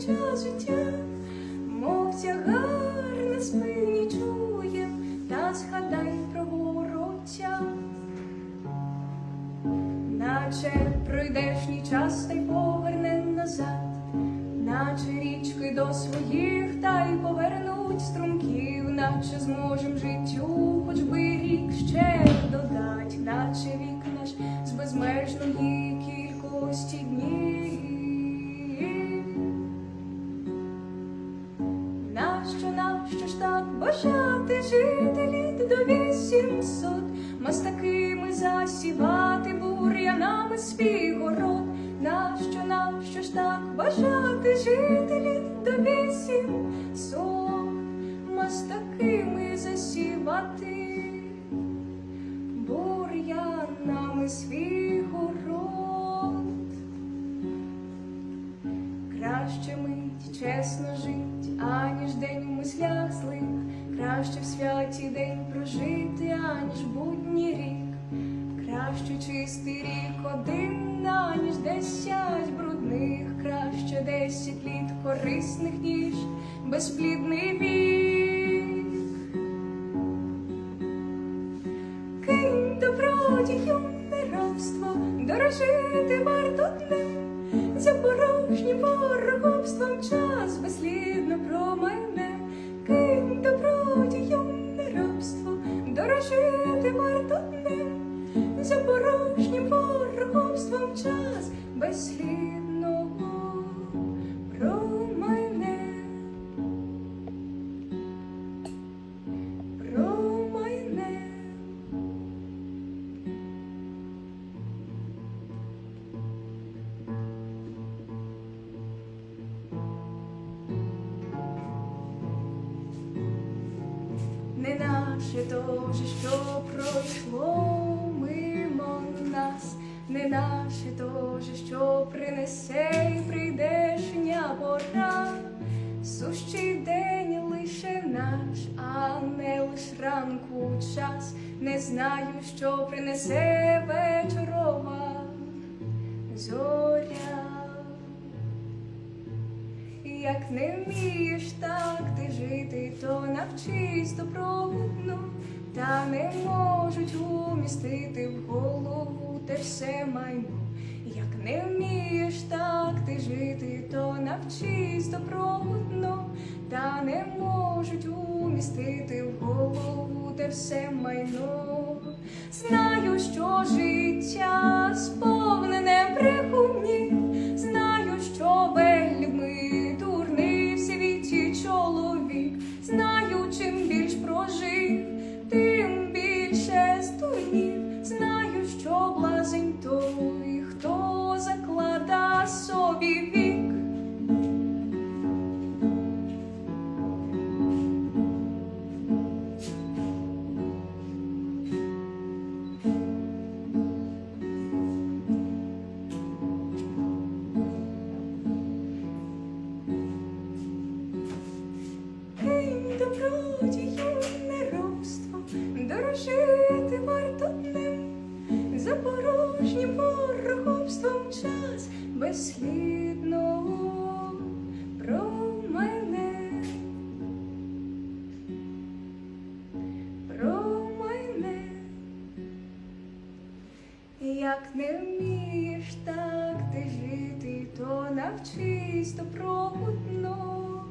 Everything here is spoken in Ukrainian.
час життя, мов тягар на спині чуєм, та згадай про вороття. Наче пройдешній час та й поверне назад, наче річки до своїх та й повернуть струмків, наче зможем життю, хоч би рік ще додать, бажати жити літ до вісімсот, мастакими засівати бур'янами свій город? Нащо, нащо ж так бажати жити літ до вісімсот, мастакими засівати бур'янами свій город? Краще мить чесно жить, аніж день у мислях злих, краще в святі день прожити, аніж будній рік, краще чистий рік один, аніж десять брудних, краще десять літ корисних, ніж безплідний вік. Кинь добродію неравство, дорожити варто днем, за порожнім ворогобством час безслідно промайне. Кинь неравство, дорожити варто днем, за порожнім ворогобством час безслідно промайне. Промайне. Не наше то що пройшло мимо нас, не наше то що принесе й прийдешня пора. Сущий день лише наш, а не лиш ранку час. Не знаю, що принесе вечорова зоря. Як не вмієш так ти жити, то навчись добротно, та не можуть умістити в голову те все майно. Як не вмієш так ти жити, то навчись добротно, та не можуть умістити в голову те все майно. Знаю, що життя сповнене ворогобством час безслідно промайне. Промайне. Як не вмієш так ти жити, то навчись то добротно.